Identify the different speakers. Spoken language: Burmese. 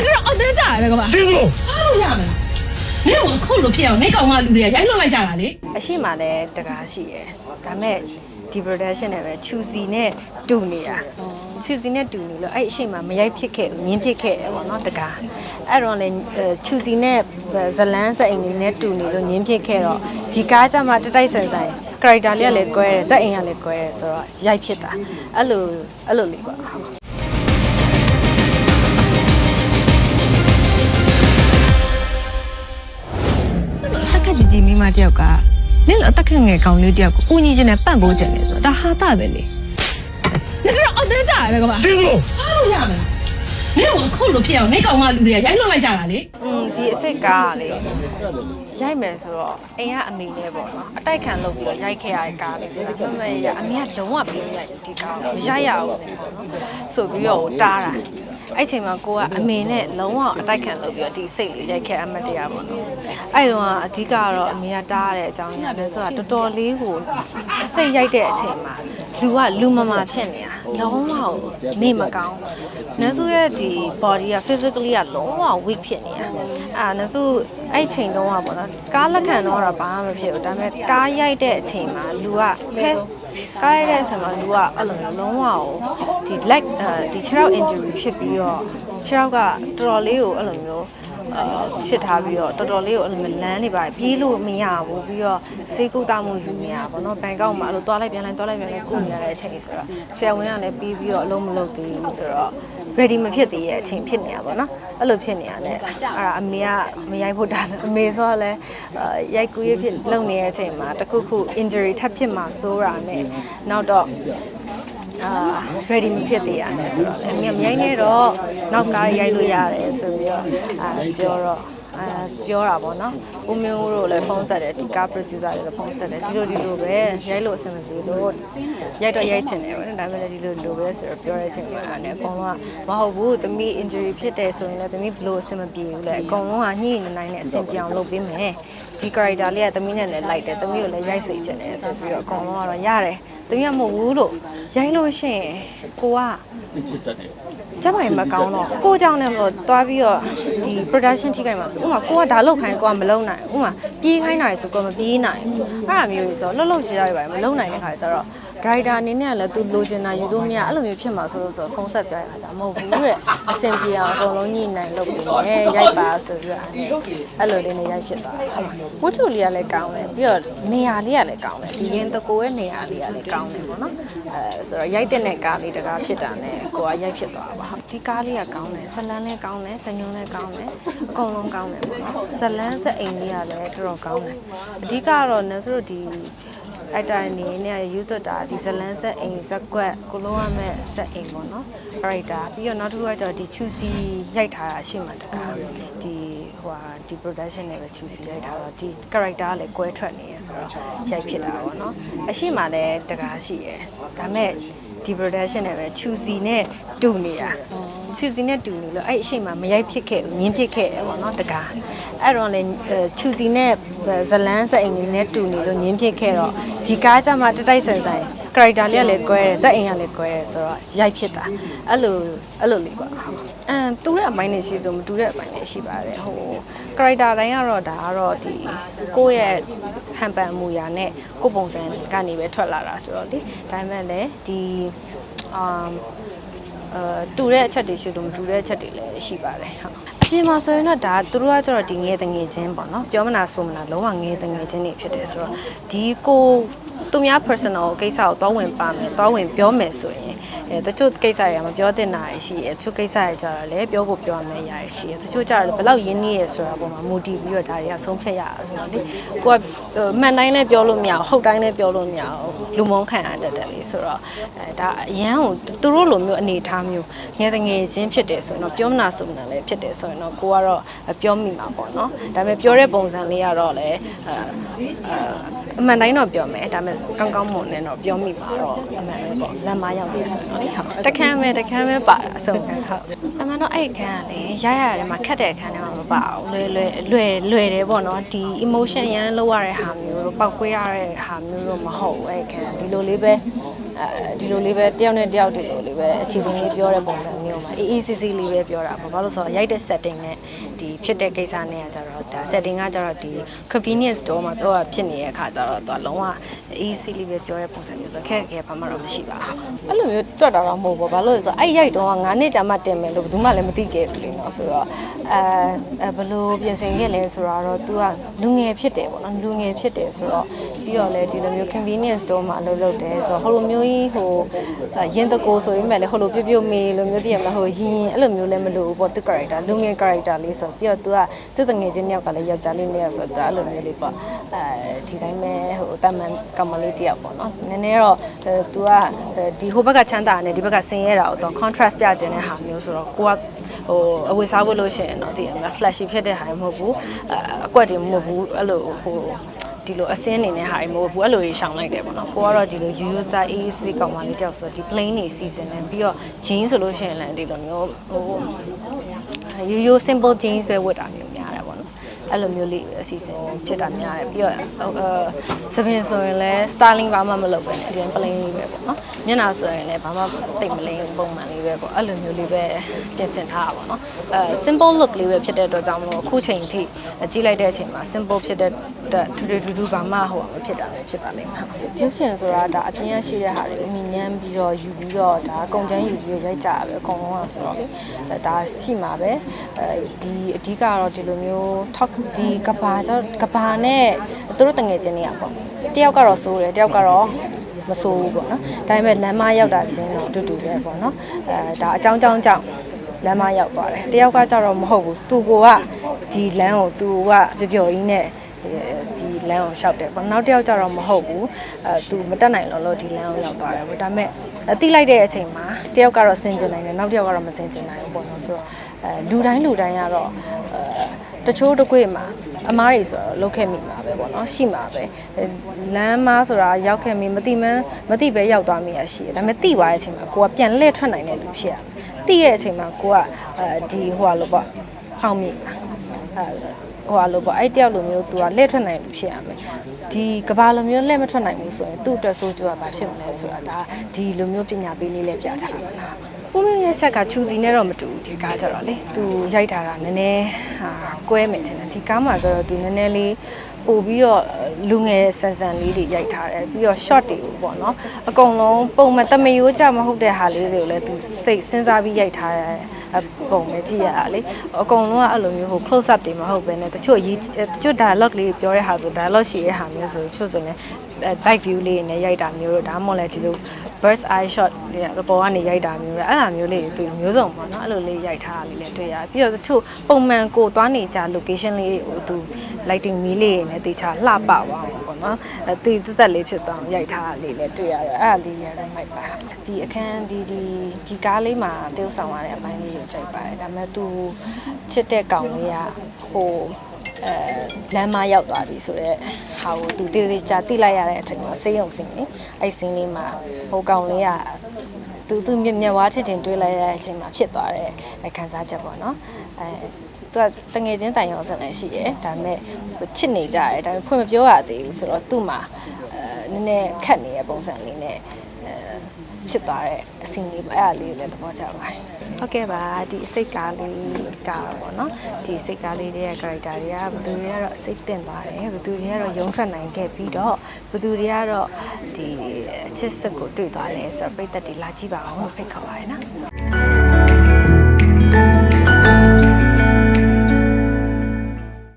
Speaker 1: 你这အောက်သေးကြရပဲကမ
Speaker 2: ကျေးဇူး
Speaker 3: အားလို့ရမယ်နင့်ကိုအခုလိုဖြစ်အောင်နေကောင်ကလူတွေကရိုက်လွတ်လိုက်ကြတာလေ
Speaker 4: အရှိမလည်းတကားရှိရယ်ဒါပေမဲ့ဒီ production နဲ့ပဲ choosy နဲ့တူနေတာ choosy နဲ့တူနေလို့အဲ့အရှိမမရိုက်ဖြစ်ခဲ့ဘူးငင်းဖြစ်ခဲ့တယ်ပေါ့နော်တကားအဲ့တော့လည်း choosy နဲ့ဇလန်းစက်အိမ်လေးနဲ့တူနေလို့ငင်းဖြစ်ခဲ့တော့ဒီကားကြမှာတတိုက်ဆန်ဆန် character လေးကလည်းကွဲတယ်ဇက်အိမ်ကလည်းကွဲတယ်ဆိုတော့ရိုက်ဖြစ်တာအဲ့လိုအဲ့လိုလေးပါ
Speaker 1: က်ကကြီးကြီးမိမတယောက်ကနင့်လိုအသက်ခက်ငယ်ကောင်လေးတယောက်ကိုဦးညီချင်းနဲ့ပန့်ပိုးကြတယ်ဆိုတော့ဒါဟာတာပဲလေနင်တို့အောက်သေးကြရပဲကမ
Speaker 2: ကျေးဇူး
Speaker 3: အားလို့ရမယ်နင့်ကိုအခုလိုဖြစ်အောင်နေကောင်ကလူတွေကရိုက်လွတ်လိုက်ကြတာလေ
Speaker 4: อืมဒီအစိတ်ကားကလေ ရိုက်မယ်ဆိုတော့အိမ်ကအမေနဲ့ပေါ့နော်အတိုက်ခံလုပ်ပြီးတော့ရိုက်ခဲ့ရတဲ့ကားလေးဒါပေမဲ့ရအမေကလုံးဝပြီးမရိုက်ဘူးဒီကားကိုမရိုက်ရဘူးပေါ့နော်ဆိုပြီးတော့တားတာအဲ့ချိန်မှာကိုကအမေနဲ့လုံးဝအတိုက်ခံလုပ်ပြီးတော့ဒီစိတ်လေးရိုက်ခဲ့အမတ်တရားပေါ့နော်အဲ့တော့အဓိကကတော့အမေကတားရတဲ့အကြောင်းညာလဲဆိုတော့တော်တော်လေးကိုအစိတ်ရိုက်တဲ့အချိန်မှာလူကလူမမာဖြစ်နေတာလုံးဝနေမကောင်းနန်းစုရဲ့ဒီ body က physically ကလုံးဝ weak ဖြစ်နေတာ အာနန်းစုအဲ့ချိန်တုန်းကပေါ့နော်ကားလက်ခံတော့တော့ဘာမှမဖြစ်ဘူးဒါပေမဲ့ကားရိုက်တဲ့အချိန်မှာလူကဖဲကားရိုက်တဲ့အချိန်မှာလူကအဲ့လိုမျိုးလုံးဝကိုဒီ leg အဲဒီခြေထောက် injury ဖြစ်ပြီးတော့ခြေထောက်ကတော်တော်လေးကိုအဲ့လိုမျိုးအာဖြစ်ထားပြီးတော့တော်တော်လေးကိုအဲ့လိုမျိုးလမ်းနေပါပြေးလို့မရဘူးပြီးတော့စေးကုသမှုယူနေရပါတော့ဘန်ကောက်မှာအဲ့လိုတွားလိုက်ပြန်လိုက်တွားလိုက်ပြန်လိုက်ကုနေရတဲ့အချိန်ဆိုတော့ဆရာဝန်ကလည်းပြီးပြီးတော့အလုံးမလုပ်သေးဘူးဆိုတော့ ready မဖြစ်သေးတဲ့အချိန်ဖြစ်နေရပါတော့အဲ့လိုဖြစ်နေရတယ်အဲ့ဒါအမေကမရိုက်ဖို့တာအမေဆိုတော့လည်းအာရိုက်ကူးရဖြစ်လုံနေတဲ့အချိန်မှာတခုခု injury ထပ်ဖြစ်မှာစိုးတာနဲ့နောက်တော့အာ ready မဖြစ်သေးရတယ်ဆိုတော့လည်းအမေမြိုင်းနေတော့နောက်ကားရိုက်လို့ရတယ်ဆိုပြီးတော့အာပြောတော့ အာပြောတာပေါ့နော်ဦးမျိုးတို့လည်းဖုန်းဆက်တယ်ဒီကား producer တွေလည်းဖုန်းဆက်တယ်ဒီလိုဒီလိုပဲရိုက်လို့အဆင်မပြေလို့ရိုက်တော့ရိုက်ချင်တယ်ပေါ့နော်ဒါပေမဲ့လည်းဒီလိုဒီလိုပဲဆိုတော့ပြောတဲ့အချိန်မှာအဲ့အကုန်လုံးကမဟုတ်ဘူးသမီး injury ဖြစ်တယ်ဆိုရင်လည်းသမီးဘလို့အဆင်မပြေဘူးလေအကုန်လုံးကညှိနေနိုင်တဲ့အဆင်ပြောင်းလုပ်ပေးမယ်ဒီ character လေးကသမီးနဲ့လည်းလိုက်တယ်သမီးကိုလည်းရိုက်စေချင်တယ်ဆိုပြီးတော့အကုန်လုံးကတော့ရတယ်သမီးကမဟုတ်ဘူးလို့ရိုက်လို့ရှိရင်ကိုက ကျမရင်မကောင်းတော့ကိုကြောင့်လည်းမလို့တွားပြီးတော့ဒီ production ထိခိုက်မှာဆိုဥမာကိုကဒါလောက်ခိုင်းကိုကမလုံနိုင်ဥမာပြေးခိုင်းနိုင်ဆိုကိုမပြေးနိုင်အဲ့ဒါမျိုးတွေဆိုလှုပ်လှုပ်ရှားရပါတယ်မလုံနိုင်တဲ့ခါကျတော့ driver အနေနဲ့ကလည်းသူလိုချင်တာယူလို့မရအဲ့လိုမျိုးဖြစ်မှာဆိုလို့ဆိုဖုန်းဆက်ပြရတာじゃမဟုတ်ဘူးတဲ့အဆင်ပြေအောင်အကုန်လုံးညှိနှိုင်းလုပ်ပြီးတယ်ရိုက်ပါဆိုပြီးတော့အဲ့လိုလေးနဲ့ရိုက်ဖြစ်သွားတာဝတ္ထုလေးကလည်းကောင်းတယ်ပြီးတော့နေရာလေးကလည်းကောင်းတယ်ဒီရင်တကိုရဲ့နေရာလေးကလည်းကောင်းတယ်ပေါ့နော်အဲဆိုတော့ရိုက်တဲ့ကားလေးတကားဖြစ်တာနဲ့ကိုကရိုက်ဖြစ်သွားတာပါဟုတ်ဒီကားလေးကကောင်းတယ်ဇလန်းလည်းကောင်းတယ်ဇညုံလည်းကောင်းတယ်အကုန်လုံးကောင်းတယ်ပေါ့နော်ဇလန်းစက်အိမ်လေးကလည်းတော်တော်ကောင်းတယ်အဓိကကတော့နင်တို့ဒီ အဲ့တိုင်းနေနဲ့ယူသွတ်တာဒီဇလန်းဆက်အိမ်ဇက်ကွက်ကိုလုံးဝမဲ့ဇက်အိမ်ပေါ့နော် character ပြီးတော့နောက်တစ်ခုကကျတော့ဒီ choosy ရိုက်ထားတာရှိမှတကားဒီဟိုဟာဒီ production နဲ့ပဲ choosy ရိုက်ထားတော့ဒီ character ကလည်းကွဲထွက်နေရဆိုတော့ရိုက်ဖြစ်တာပေါ့နော်အရှိမှလည်းတကားရှိရယ်ဒါမဲ့ဒီ production နဲ့ပဲ choosy နဲ့တူနေတာ choosy နဲ့တူနေလို့အဲ့အရှိမှမရိုက်ဖြစ်ခဲ့ဘူးငင်းဖြစ်ခဲ့တယ်ပေါ့နော်တကားအဲ့တော့လည်း choosy နဲ့ဇလန်းစက်အိမ်လေးနဲ့တူနေလို့ငင်းဖြစ်ခဲ့တော့ဒီကားကြမှာတတိုက်ဆန်ဆန် character လေးကလည်းကွဲတယ်ဇက်အိမ်ကလည်းကွဲတယ်ဆိုတော့ရိုက်ဖြစ်တာအဲ့လိုအဲ့လိုလေးပေါ့အမ်တူတဲ့အပိုင်းတွေရှိဆိုမတူတဲ့အပိုင်းတွေရှိပါတယ်ဟို character တိုင်းကတော့ဒါကတော့ဒီကိုယ့်ရဲ့ဟန်ပန်မူရာနဲ့ကိုယ့်ပုံစံကနေပဲထွက်လာတာဆိုတော့လေဒါပေမဲ့လည်းဒီအမ် အဲတူတဲ့အချက်တွေရှိလို့မတူတဲ့အချက်တွေလည်းရှိပါတယ်ဟုတ်အပြင်မှာဆိုရင်တော့ဒါသူတို့ကကျတော့ဒီငယ်တငယ်ချင်းပေါ့နော်ပြောမနာဆိုမနာလုံးဝငယ်တငယ်ချင်းတွေဖြစ်တယ်ဆိုတော့ဒီကို သူများ personal ကိစ္စကိုတောင်းဝင်ပါမယ်တောင်းဝင်ပြောမယ်ဆိုရင်အဲတချို့ကိစ္စတွေကမပြောတင်တာရှိရယ်တချို့ကိစ္စတွေကျတော့လည်းပြောဖို့ပြောရမယ်ရရရှိရယ်တချို့ကျတော့ဘယ်လောက်ရင်းနှီးရယ်ဆိုတာပုံမှာမူတည်ပြီးတော့ဒါတွေကဆုံးဖြတ်ရတာဆိုတော့လေကိုကမှန်တိုင်းလည်းပြောလို့မရဘူးဟုတ်တိုင်းလည်းပြောလို့မရဘူးလူမုန်းခံရတတ်တယ်လေဆိုတော့အဲဒါအရန်ကိုသူတို့လိုမျိုးအနေအထားမျိုးငယ်တငယ်ချင်းဖြစ်တယ်ဆိုရင်တော့ပြောမနာဆိုမနာလည်းဖြစ်တယ်ဆိုရင်တော့ကိုကတော့ပြောမိမှာပေါ့နော်ဒါပေမဲ့ပြောတဲ့ပုံစံလေးကတော့လည်းအဲ အမှန်တိုင်းတော့ပြောမယ်ဒါပေမဲ့ကောင်းကောင်းမွန်နဲ့တော့ပြောမိမှာတော့အမှန်ပဲပေါ့လမ်းမရောက်ပြီဆိုတော့လေဟုတ်တခမ်းပဲတခမ်းပဲပါတာအဆုံးခံဟုတ်အမှန်တော့အဲ့ခန်းကလေရရရတယ်မှာခက်တဲ့ခန်းထဲမှာမပါဘူးလွယ်လွယ်လွယ်လွယ်တယ်ပေါ့နော်ဒီ emotion ရမ်းလောက်ရတဲ့ဟာမျိုးတို့ပောက်ကွေးရတဲ့ဟာမျိုးတို့မဟုတ်ဘူးအဲ့ခန်းဒီလိုလေးပဲအဲအဲ ဒီလိုလေးပဲတယောက်နဲ့တယောက်ဒီလိုလေးပဲအခြေအနေလေးပြောတဲ့ပုံစံမျိုးမှာအေးအေးဆေးဆေးလေးပဲပြောတာပေါ့ဘာလို့လဲဆိုတော့ရိုက်တဲ့ setting နဲ့ဒီဖြစ်တဲ့ကိစ္စနဲ့ကကြတော့ဒါ setting ကကြတော့ဒီ convenience store မှာတော့ဖြစ်နေတဲ့အခါကျတော့သူကလုံးဝအေးအေးဆေးလေးပဲပြောတဲ့ပုံစံမျိုးဆိုတော့ခက်ခဲဘာမှတော့မရှိပါဘူးအဲ့လိုမျိုးတွက်တာတော့မဟုတ်ဘူးဘာလို့လဲဆိုတော့အဲ့ရိုက်တော့9နှစ်ကြာမှတင်မယ်လို့ဘယ်သူမှလည်းမသိခဲ့ဘူးလေနော်ဆိုတော့အဲအဲဘယ်လိုပြင်ဆင်ခဲ့လဲဆိုတော့ तू ကလူငယ်ဖြစ်တယ်ပေါ့နော်လူငယ်ဖြစ်တယ်ဆိုတော့ပြီးတော့လည်းဒီလိုမျိုး convenience store မှာအလုပ်လုပ်တယ်ဆိုတော့ဟိုလိုမျိုးကြီးဟိုရင်တကိုဆိုရင်မဲ့လေဟိုလိုပြုတ်ပြုတ်မေးလိုမျိုးတည်ရမလားဟိုရင်ရင်အဲ့လိုမျိုးလည်းမလိုဘူးပေါ့သူ character လူငယ် character လေးဆိုပြီးတော့ तू ကသူ့တငယ်ချင်းတယောက်ကလည်းယောက်ျားလေးနဲ့ဆိုတော့အဲ့လိုမျိုးလေးပေါ့အဲဒီတိုင်းပဲဟိုတာမန်ကမလေးတယောက်ပေါ့နော်နည်းနည်းတော့ तू ကဒီဟိုဘက်ကချမ်းသာနဲ့ဒီဘက်ကဆင်းရဲတာတော့ contrast ပြခြင်းတဲ့ဟာမျိုးဆိုတော့ကိုကဟိုအဝေစားဖို့လို့ရှိရင်တော့ဒီအမ flashy ဖြစ်တဲ့ဟာမဟုတ်ဘူးအအကွက်တွေမဟုတ်ဘူးအဲ့လိုဟို ဒီလိုအစင်းနေတဲ့ဟာတွေမဟုတ်ဘူးအဲ့လိုကြီးရှောင်လိုက်တယ်ပေါ့နော်ကိုကတော့ဒီလိုယူယူသားအေးစေးကောင်မလေးတယောက်ဆိုတော့ဒီ plain နေ season နဲ့ပြီးတော့ jeans ဆိုလို့ရှိရင်လည်းဒီလိုမျိုးဟိုယူယူ simple jeans ပဲဝတ်တာမျိုးများတယ်ပေါ့နော်အဲ့လိုမျိုးလေးအစီအစဉ်ဖြစ်တာများတယ်ပြီးတော့အဲစပင်ဆိုရင်လည်း styling ဘာမှမလုပ်ပဲねအရင် plain လေးပဲပေါ့နော်မျက်နှာဆိုရင်လည်းဘာမှတိတ်မလိမ်ပုံမှန်လေးပဲပေါ့အဲ့လိုမျိုးလေးပဲပြင်ဆင်ထားတာပေါ့နော်အဲ simple look လေးပဲဖြစ်တဲ့အတွက်ကြောင့်မလို့အခုချိန်ထိကြည့်လိုက်တဲ့အချိန်မှာ simple ဖြစ်တဲ့ အတွက်ထူထူထူထူဘာမှဟိုမဖြစ်တာပဲဖြစ်ပါလိမ့်မယ်ပြုပြင်ဆိုတာဒါအပြင်ရရှိတဲ့ဟာတွေကိုမြင်ညမ်းပြီးတော့ယူပြီးတော့ဒါကုန်ချမ်းယူပြီးရိုက်ကြတာပဲအကုန်လုံးကဆိုတော့လေဒါရှိမှာပဲအဲဒီအဓိကတော့ဒီလိုမျိုး talk ဒီကဘာကြောင့်ကဘာနဲ့သူတို့တငယ်ချင်းတွေကပေါ့တယောက်ကတော့စိုးတယ်တယောက်ကတော့မစိုးဘူးပေါ့နော်ဒါပေမဲ့လမ်းမရောက်တာချင်းတော့အတူတူပဲပေါ့နော်အဲဒါအကြောင်းကြောင်းကြောင့်လမ်းမရောက်သွားတယ်တယောက်ကကြတော့မဟုတ်ဘူးသူကဒီလမ်းကိုသူကပျော်ပျော်ကြီးနဲ့ ဒီလမ်းကိုရှောက်တယ်ပေါ့နောက်တစ်ယောက်ကြတော့မဟုတ်ဘူးအဲသူမတက်နိုင်လို့လို့ဒီလမ်းကိုရောက်သွားတယ်ပေါ့ဒါပေမဲ့တိလိုက်တဲ့အချိန်မှာတယောက်ကတော့ဆင်ကျင်နိုင်တယ်နောက်တစ်ယောက်ကတော့မဆင်ကျင်နိုင်ဘူးပေါ့နော်ဆိုတော့အဲလူတိုင်းလူတိုင်းကတော့အဲတချို့တစ်ခွေမှာအမားတွေဆိုတော့လုတ်ခဲ့မိမှာပဲပေါ့နော်ရှိမှာပဲလမ်းမားဆိုတာရောက်ခဲ့မိမတိမန်းမတိပဲရောက်သွားမိရရှိတယ်ဒါပေမဲ့တိသွားတဲ့အချိန်မှာကိုကပြန်လှည့်ထွက်နိုင်တဲ့လူဖြစ်ရမယ်တိရဲ့အချိန်မှာကိုကအဲဒီဟိုဟာလို့ပေါ့ဖောင်းမိအဲ ဟိုဟာလို့ပေါ့အဲ့တယောက်လိုမျိုး तू ကလက်ထွက်နိုင်လို့ဖြစ်ရမယ်ဒီကဘာလိုမျိုးလက်မထွက်နိုင်ဘူးဆိုရင်သူ့အတွက်ဆိုးကျိုးကဘာဖြစ်မလဲဆိုတာဒါဒီလိုမျိုးပညာပေးလေးလေးပြထားတာပါလားဦးမင်းရဲ့ချက်ကချူစီနဲ့တော့မတူဘူးဒီကားကြတော့လေသူရိုက်ထားတာနည်းနည်းဟာကွဲမယ်ထင်တယ်ဒီကားမှာကျတော့သူနည်းနည်းလေး ပို့ပြီးတော့လူငယ်ဆန်ဆန်လေးတွေရိုက်ထားတယ်ပြီးတော့ short တွေကိုပေါ့နော်အကုန်လုံးပုံမှန်တမယိုးကြမဟုတ်တဲ့ဟာလေးတွေကိုလည်းသူစိတ်စဉ်းစားပြီးရိုက်ထားတယ်ပုံပဲကြည့်ရတာလေအကုန်လုံးကအဲ့လိုမျိုးဟို close up တွေမဟုတ်ဘဲနဲ့တချို့ရေးတချို့ dialogue လေးပြောတဲ့ဟာဆို dialogue ရှိတဲ့ဟာမျိုးဆိုတချို့ဆိုလည်း back view လေးနဲ့ရိုက်တာမျိုးတို့ဒါမှမဟုတ်လည်းဒီလို bird's eye shot တွေကပေါ်ကနေရိုက်တာမျိုးလေအဲ့လိုမျိုးလေးသူမျိုးစုံပေါ့နော်အဲ့လိုလေးရိုက်ထားတာလေးလည်းတွေ့ရတယ်ပြီးတော့တချို့ပုံမှန်ကိုသွားနေကြ location လေးကိုသူ lighting မီးလေးနဲ့တေချာလှပသွားအောင်ပေါ့နော်အဲတေးသက်သက်လေးဖြစ်သွားအောင်ရိုက်ထားတာလေးလည်းတွေ့ရတယ်အဲ့ဒါလေးရတော့မိုက်ပါဒီအခန်းဒီဒီဒီကားလေးမှာတေးဥဆောင်ရတဲ့အပိုင်းလေးကိုကြိုက်ပါတယ်ဒါပေမဲ့သူချစ်တဲ့ကောင်လေးကဟို အဲလမ်းမရောက်သွားပြီဆိုတော့ဟာကိုသူတေးသေးချာတိလိုက်ရတဲ့အချိန်မှာစေးရုံစင်းနေအဲ့စင်းလေးမှာဟိုကောင်လေးကသူသူမြက်မြက်ဝါထင်ထင်တွေးလိုက်ရတဲ့အချိန်မှာဖြစ်သွားတဲ့ခံစားချက်ပေါ့နော်အဲသူကတငယ်ချင်းတိုင်ရောစလည်းရှိရဲဒါပေမဲ့ချစ်နေကြရဲဒါပေမဲ့ဖွင့်မပြောရသေးဘူးဆိုတော့သူ့မှာအဲနည်းနည်းခက်နေတဲ့ပုံစံလေးနဲ့အဲ ဖြစ်သွားတဲ့အစီအလေးပေါ့အဲ့ဒါလေးကိုလည်းသဘောကျပါတယ်ဟုတ်ကဲ့ပါဒီအစိတ်ကားလေးကားပေါ့နော်ဒီစိတ်ကားလေးရဲ့ character တွေကဘယ်သူတွေကတော့စိတ်တင်သွားတယ်ဘယ်သူတွေကတော့ရုံထွက်နိုင်ခဲ့ပြီးတော့ဘယ်သူတွေကတော့ဒီအချစ်စစ်ကိုတွေ့သွားလဲဆိုတော့ပြည့်သက်တွေလာကြည့်ပါအောင်လို့ဖိတ်ခေါ်ပါတယ်နော်